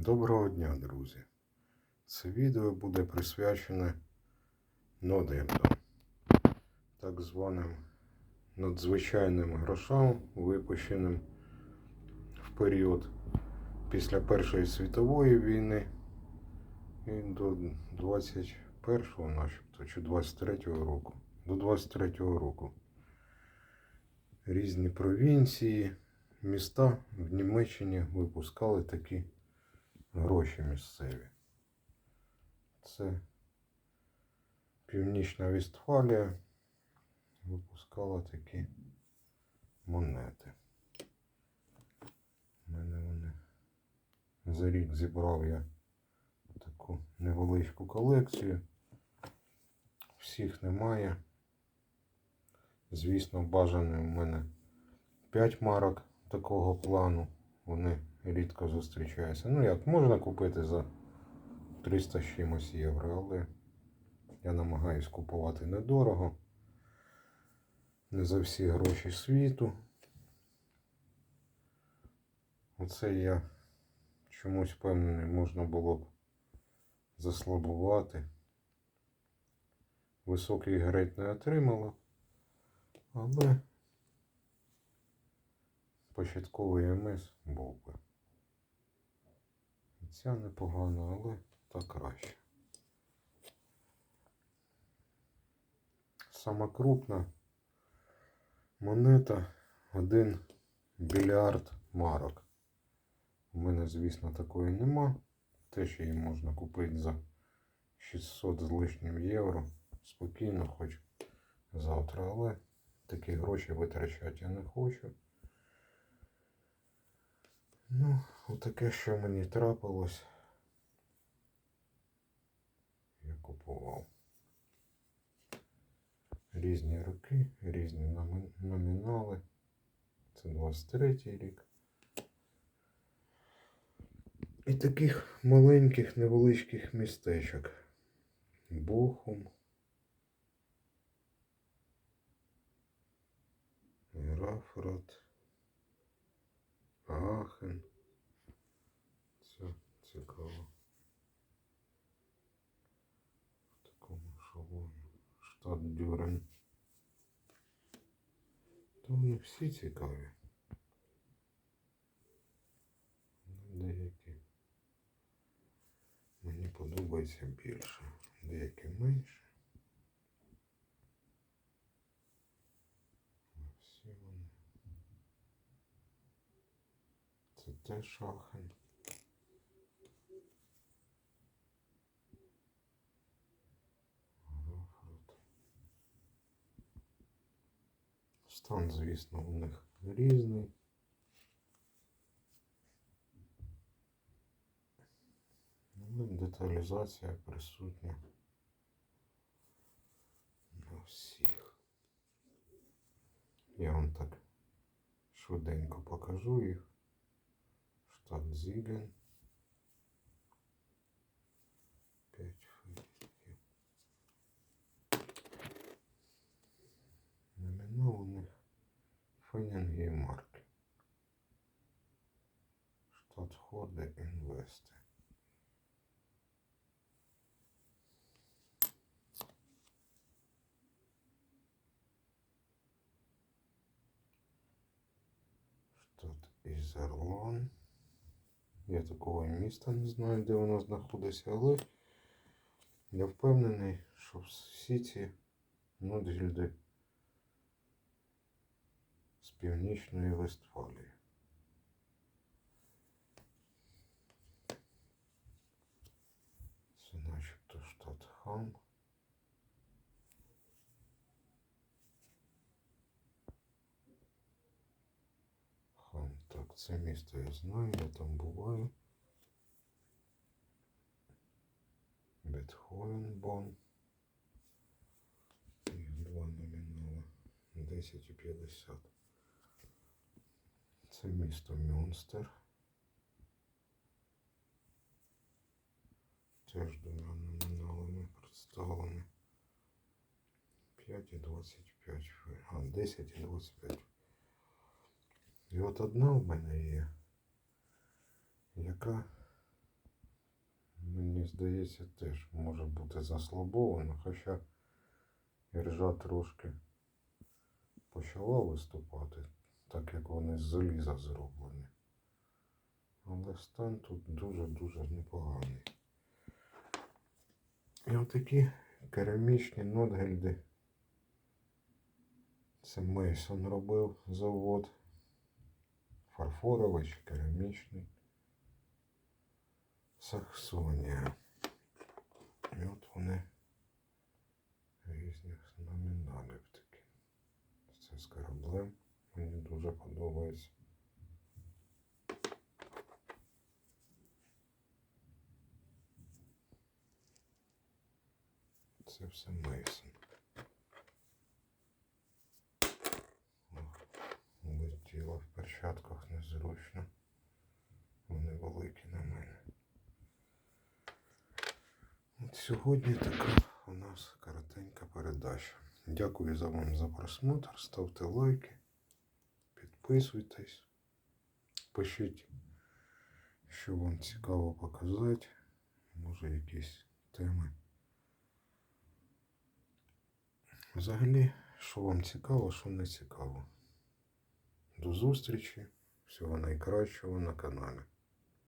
Доброго дня, друзі! Це відео буде присвячене нодивдам, так званим надзвичайним грошам, випущеним в період після Першої світової війни і до 21-го, начебто, чи 23-го року. До 23-го року. Різні провінції, міста в Німеччині випускали такі гроші місцеві. Це Північна Вестфалія випускала такі монети. У мене вони за рік зібрав я таку невеличку колекцію. Всіх немає. Звісно, бажаний у мене 5 марок такого плану. Вони рідко зустрічаються. Ну як, можна купити за 300 чимось євро, але я намагаюсь купувати недорого. Не за всі гроші світу. Оце я чомусь впевнений, можна було б заслабувати. Високий грейд не отримала, але початковий МС був би. Ця непогана, але та краще. Сама крупна монета 1 мільярд марок. У мене, звісно, такої нема. Теж її можна купити за 600 з лишнім євро. Спокійно, хоч завтра, але такі гроші витрачати я не хочу. Ну, отаке, що мені трапилось. Я купував. Різні роки, різні номінали. Це 23 рік. І таких маленьких невеличких містечок. Бохум. Графрат. Ахен. Це цікаво. В такому шалоні. Штат Дюрен. То вони всі цікаві. Ну, Деякі мені подобається більше, деякі менше. Але Всі вони. Це теж Стан, звісно, у них різний. Ну, деталізація присутня на всіх. Я вам так швиденько покажу їх. Штат Зіген. 5 фунтів. Номінал у них Фенінги і марки. Штат Ходи Інвести. Штат Ізерлон. Я такого міста не знаю, де воно знаходиться, але я впевнений, що всі ці нудгільди з північної Вестфалії. це місто я знаю, я там буваю. Бетховен Бон. Їх два номінали. 10 і 50. Це місто Мюнстер. Теж двома номіналами представлені. 5 і 25. А, 10 і 25. І от одна в мене є, яка мені здається, теж може бути заслабовано, хоча іржа трошки почала виступати, так як вони з заліза зроблені. Але стан тут дуже-дуже непоганий. І отакі керамічні нотгельди. Це Мейсон робив завод. Фарфоровий чи керамічний. Саксонія. І от вони різних номіналів такі. Це з кораблем. Мені дуже подобається. Це все Мейсон. Летіло в незручно. Вони великі на мене. От сьогодні така у нас коротенька передача. Дякую за вам за просмотр. Ставте лайки, підписуйтесь, пишіть, що вам цікаво показати. Може якісь теми. Взагалі, що вам цікаво, що не цікаво. До зустрічі. Всього найкращого на каналі.